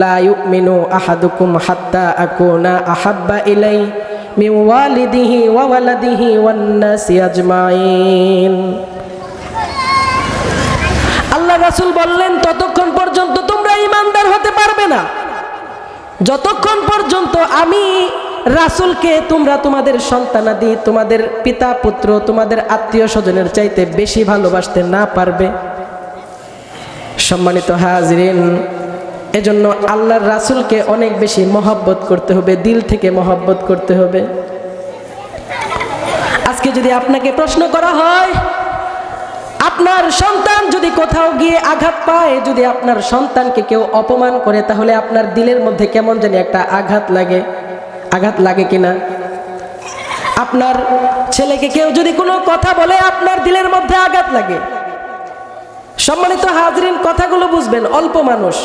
لا يؤمن أحدكم حتى أكون أحب إليه من والده وولده والناس أجمعين আল্লাহ রাসূল বললেন ততক্ষণ পর্যন্ত তোমরা ইমানদার হতে পারবে না যতক্ষণ পর্যন্ত আমি রাসূলকে তোমরা তোমাদের সন্তানাদি তোমাদের পিতা পুত্র তোমাদের আত্মীয় স্বজনের চাইতে বেশি ভালোবাসতে না পারবে সম্মানিত হাজরিন এজন্য আল্লাহর রাসূলকে অনেক বেশি মহব্বত করতে হবে, দিল থেকে মহব্বত করতে হবে। আজকে যদি আপনাকে প্রশ্ন করা হয়, আপনার সন্তান যদি কোথাও গিয়ে আঘাত পায়, যদি আপনার সন্তানকে কেউ অপমান করে, তাহলে আপনার দিলের মধ্যে কেমন জানি একটা আঘাত লাগে। আঘাত লাগে কিনা? আপনার ছেলেকে কেউ যদি কোনো কথা বলে, আপনার দিলের মধ্যে আঘাত লাগে। সম্মানিত হাজরিন, কথাগুলো বুঝবেন, অল্প মানুষ।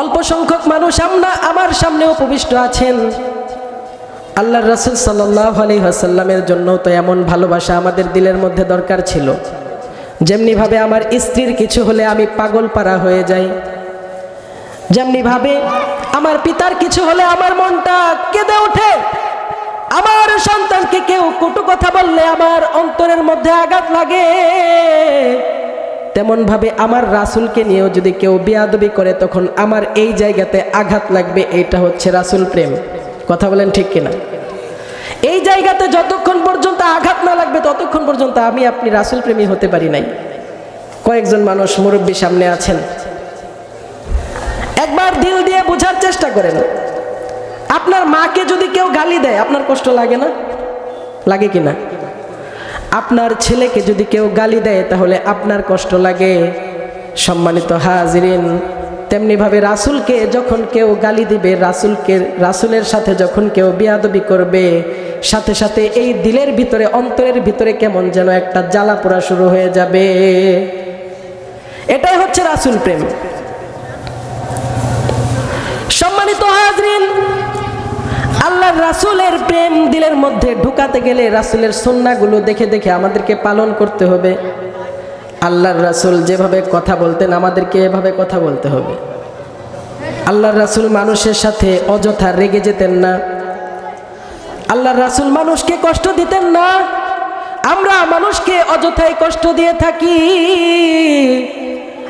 অল্প সংখ্যক মানুষ আমরা, আমার সামনে উপবিষ্ট আছেন। আল্লাহ রসুল সাল্লাহ আলী আসাল্লামের জন্য তো এমন ভালোবাসা আমাদের দিলের মধ্যে দরকার ছিল। যেমনিভাবে আমার স্ত্রীর কিছু হলে আমি পাগল পারা হয়ে যাই। যেমনিভাবে আমার পিতার কিছু হলে আমার মনটা কেঁদে ওঠে। আমার সন্তানকে কেউ কটু কথা বললে আমার অন্তরের মধ্যে আঘাত লাগে। তেমন ভাবে আমার রাসুলকে নিয়েও যদি কেউ বিয়াদবি করে, তখন আমার এই জায়গাতে আঘাত লাগবে, এইটা হচ্ছে রাসুল প্রেম। কথা বলেন ঠিক কিনা? এই জায়গাতে যতক্ষণ পর্যন্ত আঘাত না লাগবে, ততক্ষণ পর্যন্ত আমি আপনি রাসুল প্রেমী হতে পারি নাই। কয়েকজন মানুষ মুরব্বী সামনে আছেন। একবার দিল দিয়ে বোঝার চেষ্টা করেন। আপনার মাকে যদি কেউ গালি দেয়, আপনার কষ্ট লাগে না? লাগে কি না? আপনার ছেলেকে যদি কেউ গালি দেয়, তাহলে আপনার কষ্ট লাগে। সম্মানিত হাজরিন, তেমনিভাবে রাসুলকে যখন কেউ গালি দিবে, রাসুলকে, রাসুলের সাথে যখন কেউ বিয়াদবি করবে, সাথে সাথে এই দিলের ভিতরে, অন্তরের ভিতরে কেমন যেন একটা জ্বালা পোড়া শুরু হয়ে যাবে। এটাই হচ্ছে রাসুল প্রেম। সম্মানিত হাজরিন আল্লাহর রাসুলের প্রেম দিলের মধ্যে ঢুকাতে গেলে রাসুলের সন্নাগুলো দেখে দেখে আমাদেরকে পালন করতে হবে। আল্লাহর রাসুল যেভাবে কথা বলতেন, আমাদেরকে এভাবে কথা বলতে হবে। আল্লাহর রাসুল মানুষের সাথে অযথা রেগে যেতেন না। আল্লাহর রাসুল মানুষকে কষ্ট দিতেন না। আমরা মানুষকে অযথাই কষ্ট দিয়ে থাকি।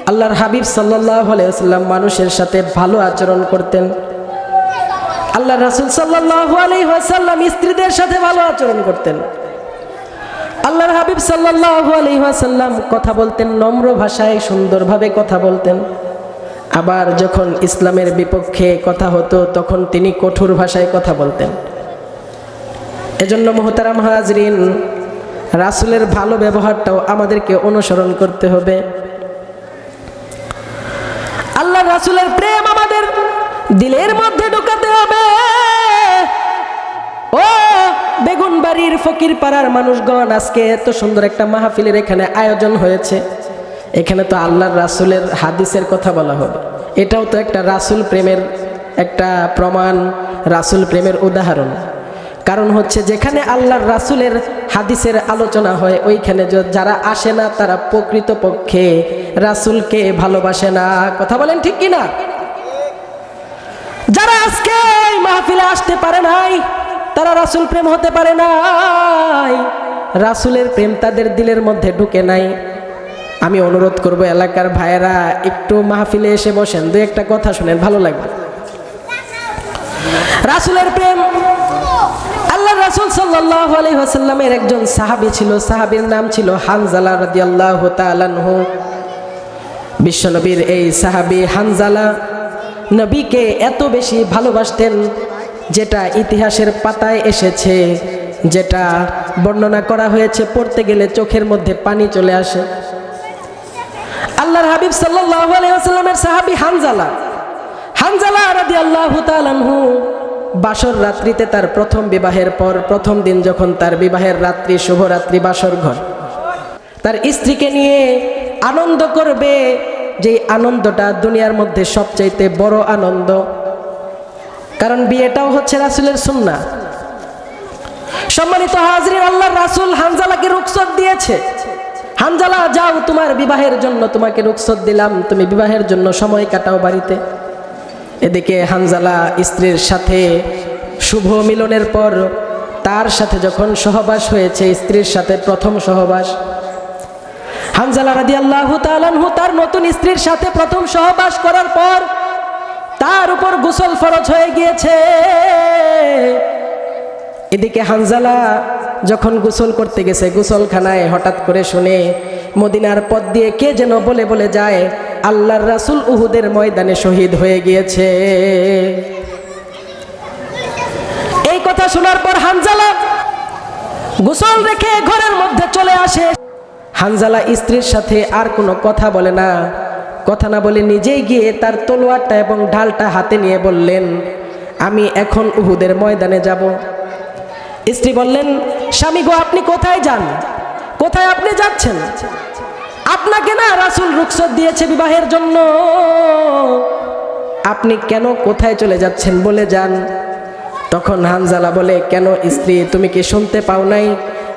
আল্লাহর হাবিব সাল্লাহ আলাইসাল্লাম মানুষের সাথে ভালো আচরণ করতেন। আল্লাহ রাসুল সাল্লাহ আলহিহাসাল্লাম স্ত্রীদের সাথে ভালো আচরণ করতেন। আল্লাহর হাবিব সাল্লাহ আলহিহাসাল্লাম কথা বলতেন, নম্র ভাষায় সুন্দরভাবে কথা বলতেন। আবার যখন ইসলামের বিপক্ষে কথা হতো, তখন তিনি কঠোর ভাষায় কথা বলতেন। এজন্য মোহতারাম হাজরিন, রাসুলের ভালো ব্যবহারটাও আমাদেরকে অনুসরণ করতে হবে। আল্লাহ রাসুলের প্রেম আমাদের দিলের মধ্যে ঢুকাতে হবে। ও, বেগুন বাড়ির ফকির পাড়ার মানুষগণ, আজকে এত সুন্দর একটা মাহফিলের এখানে আয়োজন হয়েছে। এখানে তো আল্লাহর রাসুলের হাদিসের কথা বলা হবে। এটাও তো একটা রাসুল প্রেমের একটা প্রমাণ, রাসুল প্রেমের উদাহরণ। কারণ হচ্ছে যেখানে আল্লাহর রাসুলের হাদিসের আলোচনা হয়, ওইখানে যারা আসে না, তারা প্রকৃত পক্ষে রাসুলকে ভালোবাসে না। কথা বলেন ঠিক কিনা? যারা আজকে মাহফিলে আসতে পারে নাই। তারা রাসুল প্রেম হতে পারে নাই। রাসুলের প্রেম তাদের দিলের মধ্যে ঢুকে নাই। আমি অনুরোধ করব এলাকার ভাইয়েরা, একটু মাহফিলে এসে বসেন। দু একটা কথা শুনেন, ভালো লাগবে। রাসুলের প্রেম। আল্লাহ রাসুল সাল্লাহ আলহিহাসাল্লামের একজন সাহাবি ছিল। সাহাবির নাম ছিল হানজালা রাদিয়াল্লাহ তালানহু বিশ্বনবীর এই সাহাবি হানজালা নবীকে এত বেশি ভালোবাসতেন যেটা ইতিহাসের পাতায় এসেছে, যেটা বর্ণনা করা হয়েছে পড়তে গেলে চোখের মধ্যে পানি চলে আসে। আল্লাহর হাবিব সাল্লাহ আলাইসাল্লামের সাহাবি হানজালা হানজালা রাদি আল্লাহ তালানহু বাসর রাত্রিতে তার প্রথম বিবাহের পর প্রথম দিন যখন তার বিবাহের রাত্রি, শুভরাত্রি, বাসর ঘর, তার স্ত্রীকে নিয়ে আনন্দ করবে যে আনন্দটা দুনিয়ার মধ্যে সবচাইতে বড় আনন্দ। কারণ বিয়েটাও হচ্ছে রাসুলের সুন্না সম্মানিত হাজরিন আল্লাহ রাসুল হানজালাকে রুকসত দিয়েছে। হানজালা, যাও তোমার বিবাহের জন্য তোমাকে রুকসত দিলাম, তুমি বিবাহের জন্য সময় কাটাও বাড়িতে। এদিকে হানজালা স্ত্রীর সাথে শুভ মিলনের পর তার সাথে যখন সহবাস হয়েছে, স্ত্রীর সাথে প্রথম সহবাস। হানজালা রাদি আল্লাহ তালানহু তার নতুন স্ত্রীর সাথে প্রথম সহবাস করার পর তার উপর গোসল ফরজ হয়ে গিয়েছে। এদিকে হানজালা যখন গোসল করতে গেছে, গোসলখানায় হঠাৎ করে শুনে মদিনার পথ দিয়ে কে যেন বলে বলে যায়, আল্লাহর রাসুল উহুদের ময়দানে শহীদ হয়ে গিয়েছে। এই কথা শোনার পর হানজালা গোসল রেখে ঘরের মধ্যে চলে আসে। হানজালা স্ত্রীর সাথে আর কোনো কথা বলে না। কথা না বলে নিজেই গিয়ে তার তলোয়ারটা এবং ঢালটা হাতে নিয়ে বললেন, আমি এখন উহুদের ময়দানে যাব। স্ত্রী বললেন, স্বামী গো, আপনি কোথায় যান? কোথায় আপনি যাচ্ছেন? আপনাকে না রাসুল রুকসত দিয়েছে বিবাহের জন্য। আপনি কেন কোথায় চলে যাচ্ছেন বলে যান? তখন হানজালা বলে, কেন স্ত্রী, তুমি কি শুনতে পাও নাই?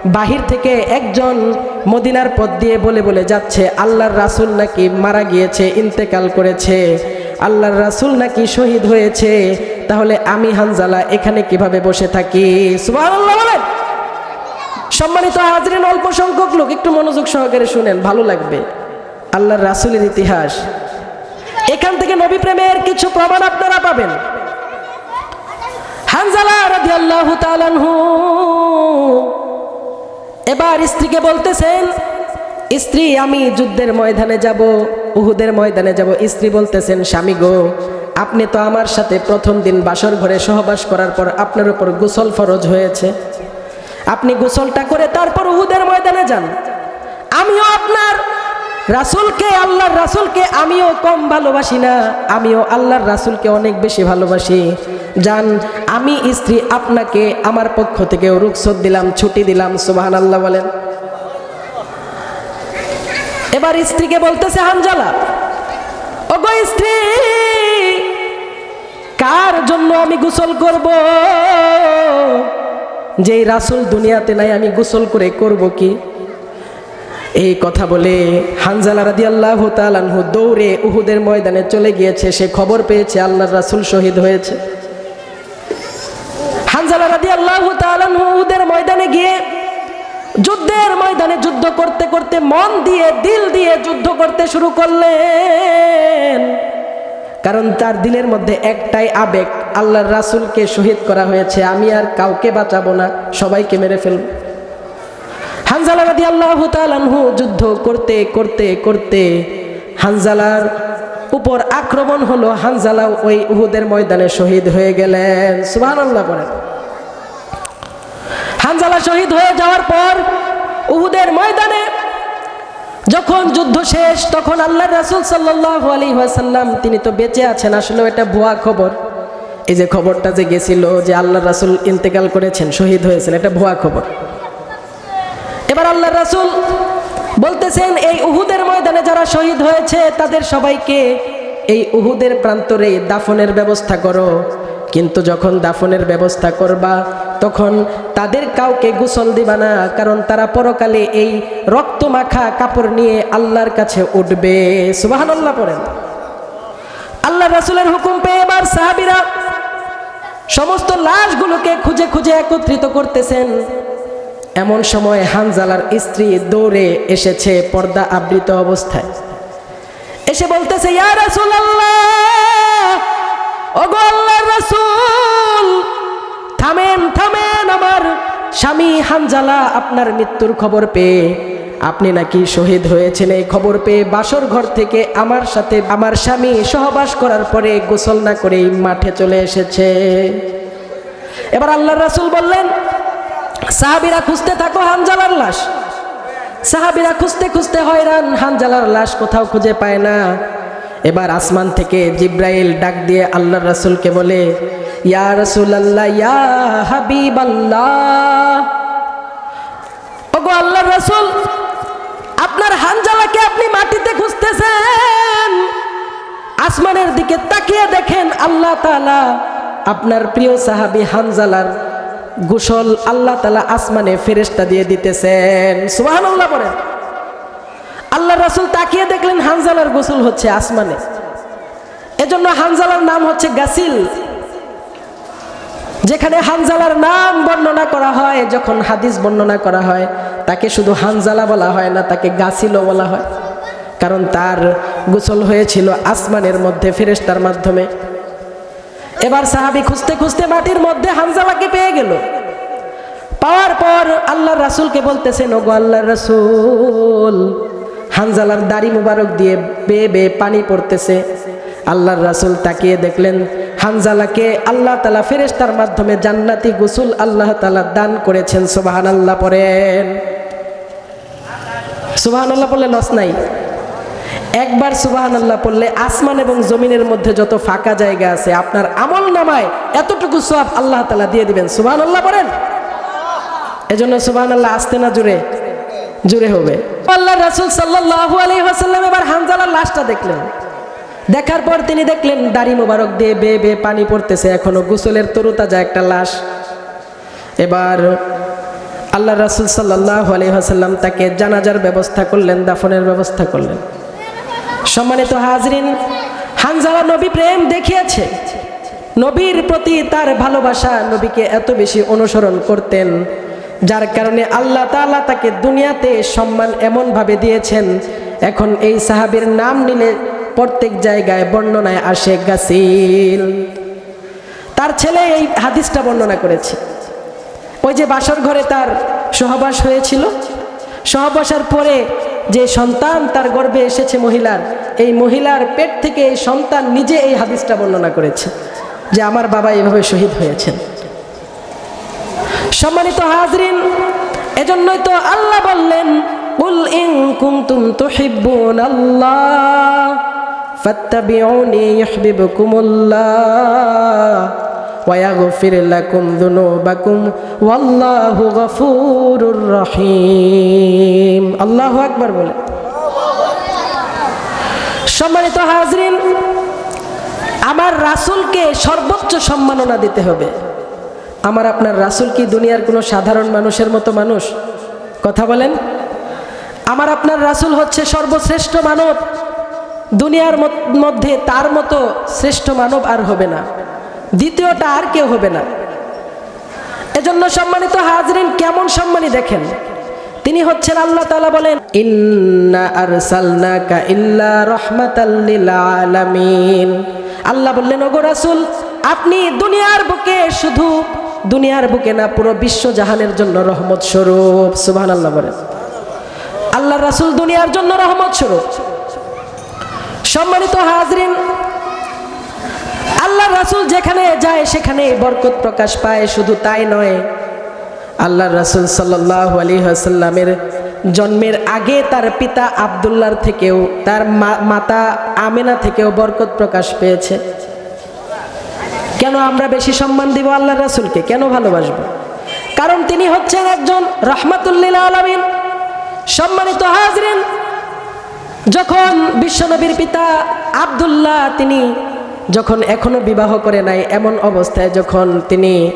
বাহির থেকে একজন মদিনার পথ দিয়ে বলে বলে যাচ্ছে, আল্লাহর রাসুল নাকি মারা গিয়েছে, ইন্তেকাল করেছে। আল্লাহর রাসুল নাকি শহীদ হয়েছে। তাহলে আমি হানজালা এখানে কীভাবে বসে থাকি? সম্মানিত হাজরিন, অল্প সংখ্যক লোক, একটু মনোযোগ সহকারে শুনেন, ভালো লাগবে। আল্লাহর রাসুলের ইতিহাস। এখান থেকে নবী প্রেমের কিছু প্রমাণ আপনারা পাবেন। হানজালা রাদিয়াল্লাহু তাআলাহু এবার স্ত্রীকে বলতেছেন, স্ত্রী, আমি যুদ্ধের ময়দানে যাব, উহুদের ময়দানে যাব। স্ত্রী বলতেছেন, স্বামী গো, আপনি তো আমার সাথে প্রথম দিন বাসর ঘরে সহবাস করার পর আপনার উপর গোসল ফরজ হয়েছে। আপনি গোসলটা করে তারপর উহুদের ময়দানে যান। আমিও আপনার রাসুলকে, আল্লাহর রাসুলকে আমিও কম ভালোবাসি না। আমিও আল্লাহর রাসুলকে অনেক বেশি ভালোবাসি। যান আমি স্ত্রী, আপনাকে আমার পক্ষ থেকে রুকসত দিলাম, ছুটি দিলাম সুবাহান আল্লাহ বলেন। এবার স্ত্রীকে বলতেছে, হানজালা, ওগো স্ত্রী, কার জন্য আমি গোসল করব? যেই রাসুল দুনিয়াতে নাই, আমি গোসল করে করব কি? এই কথা বলে হানজালা রাদি আল্লাহ তালানহু দৌড়ে উহুদের ময়দানে চলে গিয়েছে। সে খবর পেয়েছে আল্লাহ রাসুল শহীদ হয়েছে। হানজালা রাদি আল্লাহ তালানহু উহুদের ময়দানে গিয়ে যুদ্ধের ময়দানে যুদ্ধ করতে করতে মন দিয়ে, দিল দিয়ে যুদ্ধ করতে শুরু করলেন। কারণ তার দিলের মধ্যে একটাই আবেগ, আল্লাহর রাসুলকে শহীদ করা হয়েছে, আমি আর কাউকে বাঁচাবো না, সবাইকে মেরে ফেলব। হানজালা রাদি আল্লাহ যুদ্ধ করতে করতে করতে হানজালার উপর আক্রমণ হলো। হানজালা ওই উহুদের ময়দানে শহীদ হয়ে গেলেন। আল্লাহ বলেন। হানজালা শহীদ হয়ে যাওয়ার পর উহুদের ময়দানে যখন যুদ্ধ শেষ, তখন আল্লাহ রাসুল সাল্লাহ আলী তিনি তো বেঁচে আছেন আসলে এটা ভুয়া খবর। এই যে খবরটা যে গেছিল যে আল্লাহ রাসুল ইন্তেকাল করেছেন, শহীদ হয়েছেন, এটা ভুয়া খবর। এবার আল্লাহ রাসুল বলতেছেন, এই উহুদের ময়দানে যারা শহীদ হয়েছে, তাদের সবাইকে এই উহুদের প্রান্তরে দাফনের ব্যবস্থা করো। কিন্তু যখন দাফনের ব্যবস্থা করবা, তখন তাদের কাউকে গোসল দিবা না, কারণ তারা পরকালে এই রক্ত মাখা কাপড় নিয়ে আল্লাহর কাছে উঠবে। সুবাহান আল্লাহ পড়েন। আল্লাহ রাসুলের হুকুম পেয়ে এবার সাহাবিরা সমস্ত লাশগুলোকে খুঁজে খুঁজে একত্রিত করতেছেন। এমন সময় হানজালার স্ত্রী দৌড়ে এসেছে পর্দা আবৃত অবস্থায়। এসে বলতেছে, ইয়া রাসুল ওগো আল্লাহর রাসূল, থামেন থামেন, আমার স্বামী হানজালা আপনার মৃত্যুর খবর পেয়ে, আপনি নাকি শহীদ হয়েছেন এই খবর পেয়ে বাসর ঘর থেকে আমার সাথে আমার স্বামী সহবাস করার পরে গোসল না করেই মাঠে চলে এসেছে। এবার আল্লাহ রাসূল বললেন সাহাবিরা খুঁজতে থাকো, হানজালার লাশ। সাহাবিরা খুঁজতে খুঁজতে হয়রান, হানজালার লাশ কোথাও খুঁজে পায় না। এবার আসমান থেকে জিব্রাইল ডাক দিয়ে আল্লাহ রাসুলকে বলে, ইয়া রসুল আল্লাহ ইয়া হাবিব আল্লাহ ওগো আল্লাহ রাসুল, আপনার হানজালাকে আপনি মাটিতে খুঁজতেছেন। আসমানের দিকে তাকিয়ে দেখেন আল্লাহ তাআলা আপনার প্রিয় সাহাবী হানজালার গোসল আল্লাহ তালা আসমানে ফেরেস্তা দিয়ে দিতেছেন। সুহান আল্লাহ বলেন আল্লাহ রাসুল তাকিয়ে দেখলেন হানজালার গোসল হচ্ছে আসমানে। এজন্য হানজালার নাম হচ্ছে গাসিল। যেখানে হানজালার নাম বর্ণনা করা হয়, যখন হাদিস বর্ণনা করা হয়, তাকে শুধু হানজালা বলা হয় না, তাকে গাসিলও বলা হয়। কারণ তার গোসল হয়েছিল আসমানের মধ্যে ফেরেস্তার মাধ্যমে। এবার সাহাবি খুঁজতে খুঁজতে মাটির মধ্যে হানজালাকে পেয়ে গেল। পাওয়ার পর আল্লাহ রাসুলকে বলতেছেন, ওগো আল্লাহ রাসুল, হানজালার দাড়ি মুবারক দিয়ে বেয়ে বেয়ে পানি পড়তেছে। আল্লাহর রাসুল তাকিয়ে দেখলেন, হানজালাকে আল্লাহ তালা ফেরেশতার মাধ্যমে জান্নাতি গোসুল আল্লাহ তালা দান করেছেন। সুবাহান আল্লাহ পড়েন। সুবাহান আল্লাহ পড়লে লস নাই। একবার সুবাহান আল্লাহ পড়লে আসমান এবং জমিনের মধ্যে যত ফাঁকা জায়গা আছে, আপনার আমল নামায় এতটুকু সব আল্লাহ তালা দিয়ে দিবেন। সুবাহান আল্লাহ পড়েন? এজন্য সুবাহান আল্লাহ আসতে না জুড়ে জুড়ে হবে। আল্লাহ রাসুল সাল্লাহ আলী হাসাল্লাম এবার হানজালার লাশটা দেখলেন। দেখার পর তিনি দেখলেন, দাড়ি মোবারক দিয়ে বে বে পানি পড়তেছে, এখনও গোসলের তরুতাজা একটা লাশ। এবার আল্লাহ রাসুল সাল্লাহ আলী হাসাল্লাম তাকে জানাজার ব্যবস্থা করলেন, দাফনের ব্যবস্থা করলেন। সম্মানিত হাজরিন হানজালা নবী প্রেম দেখিয়েছে। নবীর প্রতি তার ভালোবাসা নবীকে এত বেশি অনুসরণ করতেন, যার কারণে আল্লাহ তাআলা তাকে দুনিয়াতে সম্মান এমনভাবে দিয়েছেন, এখন এই সাহাবীর নাম নিলে প্রত্যেক জায়গায় বর্ণনায় আসে গাসিল। তার ছেলে এই হাদিসটা বর্ণনা করেছে। ওই যে বাসর ঘরে তার সহবাস হয়েছিল, সহবাসার পরে যে সন্তান তার গর্ভে এসেছে মহিলার, এই মহিলার পেট থেকে এই সন্তান নিজে এই হাদিসটা বর্ণনা করেছে যে আমার বাবা এভাবে শহীদ হয়েছেন। সম্মানিত হাজরিন, এজন্যই তো আল্লাহ বললেন কুনতুম তুহিব্বুন আল্লাহ ফাত্তাবিউনি ইউহিব্বুকুমুল্লাহ। ويغفر لكم ذنوبكم والله غفور رحيم আল্লাহু আকবার বলে সম্মানিত হাজরিন আমার রাসূলকে সর্বোচ্চ সম্মাননা দিতে হবে আমার আপনার রাসূল কি দুনিয়ার কোনো সাধারণ মানুষের মতো মানুষ কথা বলেন আমার আপনার রাসূল হচ্ছে সর্বশ্রেষ্ঠ মানব দুনিয়ার মধ্যে তার মতো শ্রেষ্ঠ মানব আর হবে না দ্বিতীয়টা আর কেউ হবে না। এজন্য সম্মানিত হাজরিন, কেমন সম্মানী দেখেন? তিনি হচ্ছেন আল্লাহ তাআলা বলেন, ইন্না আরসালনাকা ইল্লা রাহমাতাল লিল আলামিন। আল্লাহ বললেন, ওগো রাসূল, আপনি দুনিয়ার বুকে শুধু দুনিয়ার বুকে না, পুরো বিশ্ব জাহানের জন্য রহমত স্বরূপ। সুবহানাল্লাহ বলেন। আল্লাহ রাসূল দুনিয়ার জন্য রহমত স্বরূপ। সম্মানিত হাজরিন আল্লাহ রাসুল যেখানে যায়, সেখানে বরকত প্রকাশ পায়, শুধু তাই নয়। আল্লাহ রাসুল সাল্লাহ আলী আসাল্লামের জন্মের আগে তার পিতা আবদুল্লার থেকেও, তার মাতা আমেনা থেকেও বরকত প্রকাশ পেয়েছে। কেন আমরা বেশি সম্মান দিব আল্লাহ রাসুলকে? কেন ভালোবাসব? কারণ তিনি হচ্ছেন একজন রহমাতুল্লিল আলমিন, সম্মানিত হাজরিন। যখন বিশ্বনবীর পিতা আবদুল্লাহ, তিনি যখন এখনও বিবাহ করে নাই, এমন অবস্থায় যখন তিনি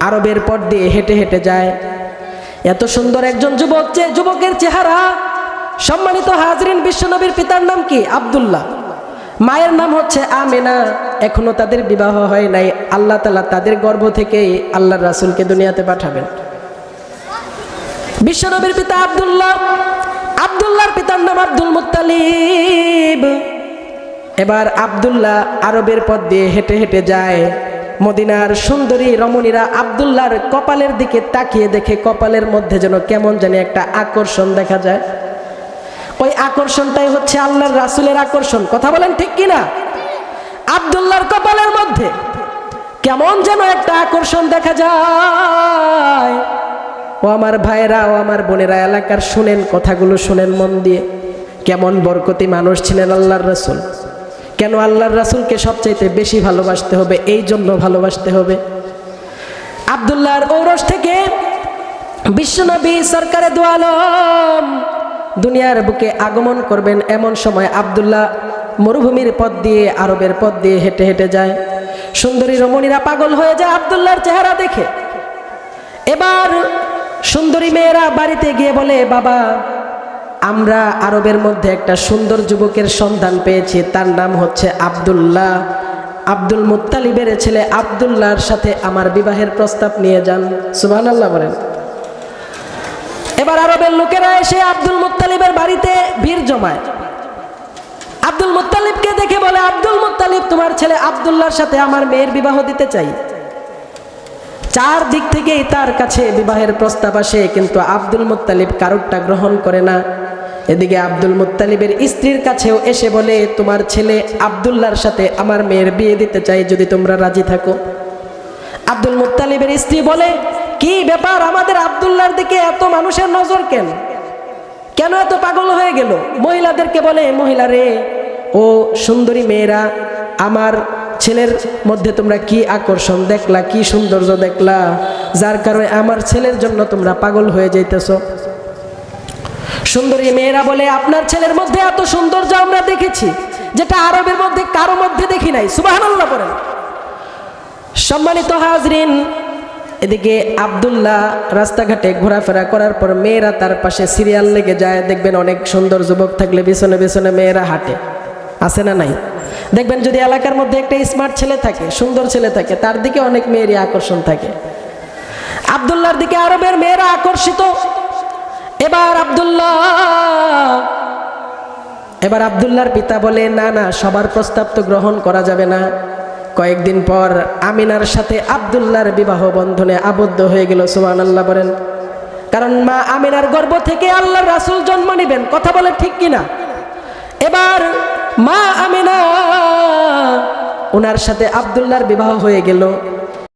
আরবের পর দিয়ে হেঁটে হেঁটে যায়, এত সুন্দর একজন যুবক যে যুবকের চেহারা, সম্মানিত হাজরিন, বিশ্বনবীর পিতার নাম কি? আবদুল্লাহ। মায়ের নাম হচ্ছে আমেনা। এখনও তাদের বিবাহ হয় নাই। আল্লাহ তালা তাদের গর্ভ থেকেই আল্লাহ রাসুলকে দুনিয়াতে পাঠাবেন। বিশ্বনবীর পিতা আবদুল্লাহ। আবদুল্লাহর পিতার নাম আব্দুল মুতালিব এবার আবদুল্লাহ আরবের পথ দিয়ে হেঁটে হেঁটে যায়। মদিনার সুন্দরী রমণীরা আবদুল্লাহর কপালের দিকে তাকিয়ে দেখে কপালের মধ্যে যেন কেমন জানি একটা আকর্ষণ দেখা যায়। ওই আকর্ষণটাই হচ্ছে আল্লাহর রাসুলের আকর্ষণ। কথা বলেন ঠিক কিনা? আবদুল্লাহর কপালের মধ্যে কেমন যেন একটা আকর্ষণ দেখা যায়। ও আমার ভাইরা ও আমার বোনেরা, এলাকার শুনেন কথাগুলো, শুনেন মন দিয়ে। কেমন বরকতি মানুষ ছিলেন আল্লাহর রাসুল। কেন আল্লাহর রাসুলকে সবচাইতে বেশি ভালোবাসতে হবে? এই জন্য ভালোবাসতে হবে। আবদুল্লাহর ঔরস থেকে বিশ্বনবী সরকারে দোয়ালম দুনিয়ার বুকে আগমন করবেন। এমন সময় আবদুল্লাহ মরুভূমির পথ দিয়ে, আরবের পথ দিয়ে হেঁটে হেঁটে যায়। সুন্দরী রমণীরা পাগল হয়ে যায় আবদুল্লাহর চেহারা দেখে। এবার সুন্দরী মেয়েরা বাড়িতে গিয়ে বলে, বাবা আমরা আরবের মধ্যে একটা সুন্দর যুবকের সন্ধান পেয়েছি, তার নাম হচ্ছে আব্দুল্লাহ। আব্দুল মুত্তালিবের ছেলে আব্দুল্লাহর সাথে আমার বিবাহের প্রস্তাব নিয়ে যান। সুবাহ আল্লাহ বলেন। এবার আরবের লোকেরা এসে আব্দুল মুত্তালিবের বাড়িতে ভিড় জমায়। আব্দুল মুত্তালিবকে দেখে বলে, আব্দুল মুত্তালিব, তোমার ছেলে আব্দুল্লাহর সাথে আমার মেয়ের বিবাহ দিতে চাই। চার দিক থেকেই তার কাছে বিবাহের প্রস্তাব আসে, কিন্তু আব্দুল মুত্তালিব কারোরটা গ্রহণ করে না। এদিকে আব্দুল মুত্তালিবের স্ত্রীর কাছেও এসে বলে, তোমার ছেলে আব্দুল্লাহর সাথে আমার মেয়ের বিয়ে দিতে চাই যদি তোমরা রাজি থাকো। আব্দুল মুত্তালিবের স্ত্রী বলে, কি ব্যাপার? আমাদের আবদুল্লার দিকে এত মানুষের নজর কেন? কেন এত পাগল হয়ে গেল? মহিলাদেরকে বলে, মহিলা রে, ও সুন্দরী মেয়েরা, আমার ছেলের মধ্যে তোমরা কি আকর্ষণ দেখলা, কি সৌন্দর্য দেখলা? যার কারণে আমার ছেলের জন্য তোমরা পাগল হয়ে যাইতেছ। সুন্দরী মেয়েরা বলে, আপনার ছেলের মধ্যে এত সৌন্দর্য আমরা দেখেছি, যেটা আরবের মধ্যে কারও মধ্যে দেখি নাই। সুবাহ বলেন সম্মানিত হাজরিন, এদিকে আব্দুল্লাহ রাস্তাঘাটে ঘোরাফেরা করার পর মেয়েরা তার পাশে সিরিয়াল লেগে যায়। দেখবেন অনেক সুন্দর যুবক থাকলে পিছনে পিছনে মেয়েরা হাঁটে। আছে না নাই? দেখবেন যদি এলাকার মধ্যে একটা স্মার্ট ছেলে থাকে, সুন্দর ছেলে থাকে, তার দিকে অনেক মেয়েরই আকর্ষণ থাকে। আবদুল্লাহর দিকে আরবের মেয়েরা আকর্ষিত। এবার আব্দুল্লাহ, এবার আবদুল্লাহর পিতা বলে, না না, সবার প্রস্তাব তো গ্রহণ করা যাবে না। কয়েকদিন পর আমিনার সাথে আবদুল্লাহর বিবাহ বন্ধনে আবদ্ধ হয়ে গেল সুমান আল্লাহ বলেন। কারণ মা আমিনার গর্ভ থেকে আল্লাহর রাসুল জন্ম নেবেন, কথা বলে ঠিক কিনা? এবার মা আমিনা ওনার সাথে আবদুল্লাহর বিবাহ হয়ে গেল।